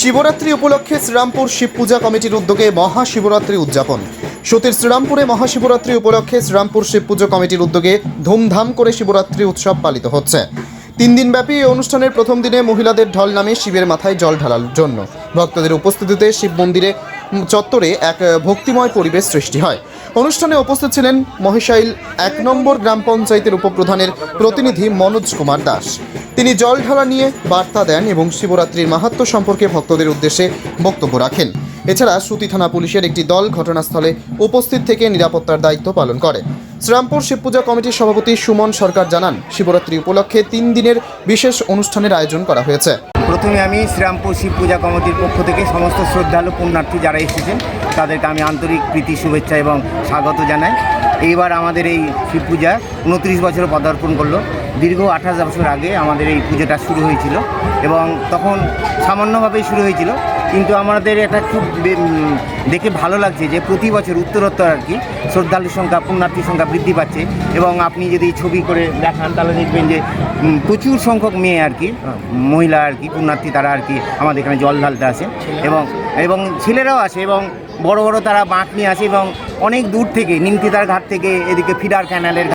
শিবরাত্রি উপলক্ষে শ্রীরামপুর শিব পূজা কমিটির উদ্যোগে মহাশিবরাত্রি উদযাপন। সতীর শ্রীরামপুরে মহাশিবরাত্রি উপলক্ষে শ্রীরামপুর শিব পুজো কমিটির উদ্যোগে ধুমধাম করে শিবরাত্রি উৎসব পালিত হচ্ছে। তিন দিনব্যাপী এই অনুষ্ঠানের প্রথম দিনে মহিলাদের ঢল নামে শিবের মাথায় জল ঢালার জন্য। ভক্তদের উপস্থিতিতে শিব মন্দিরে চত্বরে এক ভক্তিময় পরিবেশ সৃষ্টি হয়। অনুষ্ঠানে উপস্থিত ছিলেন মহিশাইল এক নম্বর গ্রাম পঞ্চায়েতের উপপ্রধানের প্রতিনিধি মনোজ কুমার দাস। তিনি জল ঢালা নিয়ে বার্তা দেন এবং শিবরাত্রির মাহাত্ম সম্পর্কে ভক্তদের উদ্দেশ্যে বক্তব্য রাখেন। এছাড়া সুতি থানা পুলিশের একটি দল ঘটনাস্থলে উপস্থিত থেকে নিরাপত্তার দায়িত্ব পালন করে। শ্রীরামপুর শিবপূজা কমিটির সভাপতি সুমন সরকার জানান, শিবরাত্রি উপলক্ষে তিন দিনের বিশেষ অনুষ্ঠানের আয়োজন করা হয়েছে। প্রথমে আমি শ্রীরামপুর শিব পূজা কমিটির পক্ষ থেকে সমস্ত শ্রদ্ধালু, পুণ্যার্থী যারা এসেছেন, তাদেরকে আমি আন্তরিক প্রীতি, শুভেচ্ছা এবং স্বাগত জানাই। এইবার আমাদের এই শিব পূজা উনত্রিশ বছর পদার্পণ করল। দীর্ঘ আঠাশ বছর আগে আমাদের এই পুজোটা শুরু হয়েছিল এবং তখন সামান্যভাবেই শুরু হয়েছিল। কিন্তু আমাদের এটা খুব দেখে ভালো লাগছে যে প্রতি বছর উত্তরোত্তর আর কি শ্রদ্ধালুর সংখ্যা পুণ্যার্থীর সংখ্যা বৃদ্ধি পাচ্ছে এবং আপনি যদি ছবি করে দেখান তাহলে দেখবেন যে প্রচুর সংখ্যক মেয়ে আর কি মহিলা আর কি পুণ্যার্থী তারা আর কি আমাদের এখানে জল ঢালতে আসে এবং এবং ছেলেরাও আসে এবং বড় বড় তারা বাঁক নিয়ে আসে এবং অনেক দূর থেকে নিমতিতার ঘাট থেকে এদিকে ফিডার ক্যানালের